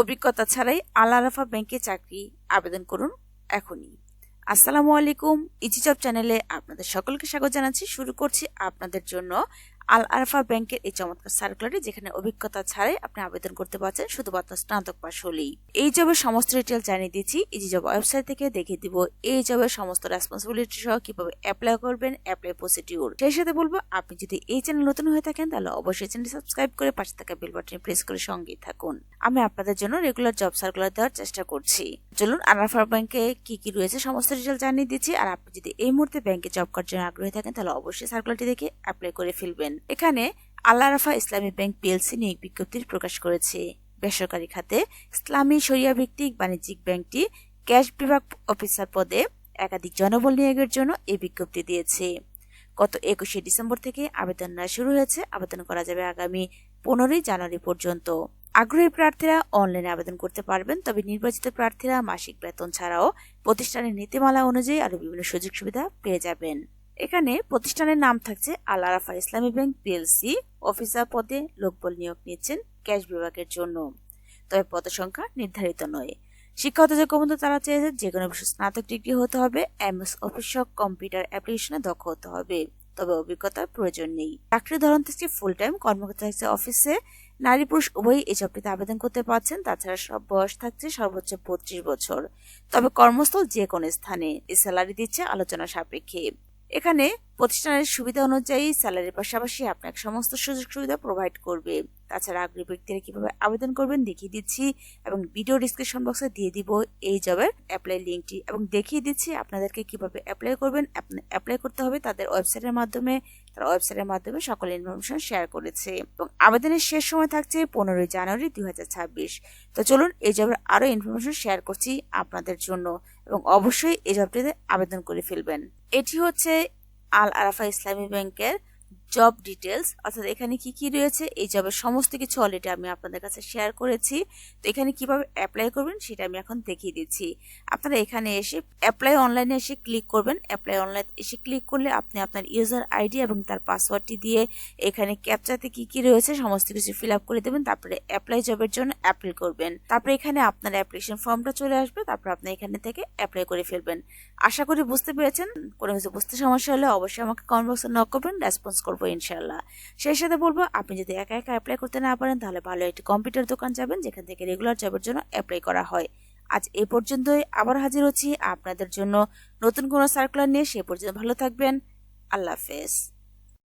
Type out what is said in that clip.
অভিজ্ঞতা ছাড়াই আল আরাফা ব্যাংকে চাকরি আবেদন করুন এখনই। আসসালামু আলাইকুম ইজি জব চ্যানেলে আপনাদের সকলকে স্বাগত জানাচ্ছি। শুরু করছি আপনাদের জন্য আল আরাফা ব্যাংকের এই চমৎকার সার্কুলারে যেখানে অভিজ্ঞতা ছাড়াই আপনি আবেদন করতে পারছেন, শুধুমাত্র স্নাতক পাস হলেই। এই জবের সমস্ত ডিটেল জানিয়ে দিচ্ছি ইজি জব ওয়েবসাইট থেকে দেখিয়ে দিব, এই জবের সমস্ত রেসপন্সিবিলিটি সহ কীভাবে অ্যাপ্লাই করবেন অ্যাপ্লাই প্রসিডিউর সেই সাথে বলব, আপনি যদি এই চ্যানেল নতুন হয়ে থাকেন, তাহলে অবশ্যই চ্যানেলটি সাবস্ক্রাইব করে পাশে থাকা বেল বাটনে প্রেস করে সঙ্গেই থাকুন। আমি আপনাদের জন্য রেগুলার জব সার্কুলার দেওয়ার চেষ্টা করছি। চলুন আরাফা ব্যাংকে কি কি রয়েছে সমস্ত ডিটেল জানিয়ে দিচ্ছি, আর আপনি যদি এই মুহূর্তে ব্যাংকে জব করার জন্য আগ্রহী থাকেন, তাহলে অবশ্যই সার্কুলারটি দেখে অ্যাপ্লাই করে ফেলবেন। এখানে আল্লাহ রাফা ইসলামী ব্যাংক পিএলসি নিয়োগ বিজ্ঞপ্তি প্রকাশ করেছে। বেসরকারি খাতে ইসলামী শরিয়া ভিত্তিক বাণিজ্যিক ব্যাংকটি ক্যাশ বিভাগ অফিসার পদে একাধিক জনবল নিয়োগের জন্য এই বিজ্ঞপ্তি দিয়েছে। গত একুশে ডিসেম্বর থেকে আবেদন নেওয়া শুরু হয়েছে, আবেদন করা যাবে আগামী পনেরোই জানুয়ারি পর্যন্ত। আগ্রহী প্রার্থীরা অনলাইনে আবেদন করতে পারবেন, তবে নির্বাচিত প্রার্থীরা মাসিক বেতন ছাড়াও প্রতিষ্ঠানের নীতিমালা অনুযায়ী আরও বিভিন্ন সুযোগ সুবিধা পেয়ে যাবেন। এখানে প্রতিষ্ঠানের নাম থাকছে আল আরাফা ইসলামী ব্যাংক পিএলসি, অফিসার পদে লোকবল নিয়োগ নিচ্ছেন ক্যাশ বিভাগের জন্য। তবে পদ সংখ্যা নির্ধারিত নয়। শিক্ষাগত যোগ্যতা তারা চেয়েছে, যে কোনো বিষয়ে স্নাতক ডিগ্রি হতে হবে, এমএস অফিসক কম্পিউটার অ্যাপ্লিকেশনে দক্ষ হতে হবে। তবে অভিজ্ঞতার প্রয়োজন নেই। চাকরির ধরন থাকছে ফুল টাইম কর্মকর্তা থাকছে অফিসে নারী পুরুষ উভয়ই এই চাকরিতে আবেদন করতে পারছেন, তাছাড়া সব বয়স থাকছে সর্বোচ্চ পঁচিশ বছর। তবে কর্মস্থল যে কোনো স্থানে। এই স্যালারি দিচ্ছে আলোচনা সাপেক্ষে। এখানে প্রতিষ্ঠানের সুবিধা অনুযায়ী স্যালারির পাশাপাশি আপনাকে সমস্ত সুযোগ সুবিধা প্রোভাইড করবে। তাছাড়া আগ্রহী ব্যক্তিরা কীভাবে আবেদন করবেন দেখিয়ে দিচ্ছি এবং ভিডিও ডিসক্রিপশন বক্সে দিয়ে দিব এই জবের অ্যাপ্লাই লিঙ্কটি এবং দেখিয়ে দিচ্ছি আপনাদেরকে কীভাবে অ্যাপ্লাই করবেন অ্যাপ্লাই করতে হবে তাদের ওয়েবসাইটের মাধ্যমে। তারা ওয়েবসাইটের মাধ্যমে সকল ইনফরমেশন শেয়ার করেছে। এবং আবেদনের শেষ সময় থাকছে পনেরোই জানুয়ারি দুই হাজার ছাব্বিশ। তো চলুন এই জবের আরও ইনফরমেশন শেয়ার করছি আপনাদের জন্য এবং অবশ্যই এই জবটিতে আবেদন করে ফেলবেন। এটি হচ্ছে আল আরাফা ইসলামী ব্যাংকের জব ডিটেলস অর্থাৎ এখানে কি কি রয়েছে, এই জবের সমস্ত কিছু অলরেডি আমি আপনাদের কাছে শেয়ার করেছি। তো এখানে কীভাবে অ্যাপ্লাই করবেন সেটা আমি এখন দেখিয়ে দিচ্ছি। আপনারা এখানে এসে অ্যাপ্লাই অনলাইনে এসে ক্লিক করবেন। অ্যাপ্লাই অনলাইন এসে ক্লিক করলে আপনি আপনার ইউজার আইডি এবং তার পাসওয়ার্ডটি দিয়ে এখানে ক্যাপচাতে কি কি রয়েছে সমস্ত কিছু ফিল আপ করে দেবেন। তারপরে অ্যাপ্লাই জবের জন্য অ্যাপ্লাই করবেন। তারপরে এখানে আপনার অ্যাপ্লিকেশন ফর্মটা চলে আসবে। তারপর আপনি এখানে থেকে অ্যাপ্লাই করে ফেলবেন। আশা করি বুঝতে পেরেছেন। কোনো কিছু বুঝতে সমস্যা হলে অবশ্যই আমাকে কমেন্ট বক্সে নক করবেন। রেসপন্স করব ইনশাল্লাহ সেই সাথে বলব, আপনি যদি একা একা অ্যাপ্লাই করতে না পারেন, তাহলে ভালো একটি কম্পিউটার দোকান যাবেন, যেখান থেকে রেগুলার জবের জন্য অ্যাপ্লাই করা হয়। আজ এ পর্যন্তই, আবার হাজির হচ্ছি আপনাদের জন্য নতুন কোনো সার্কুলার নিয়ে। সে পর্যন্ত ভালো থাকবেন। আল্লাহ হাফেজ।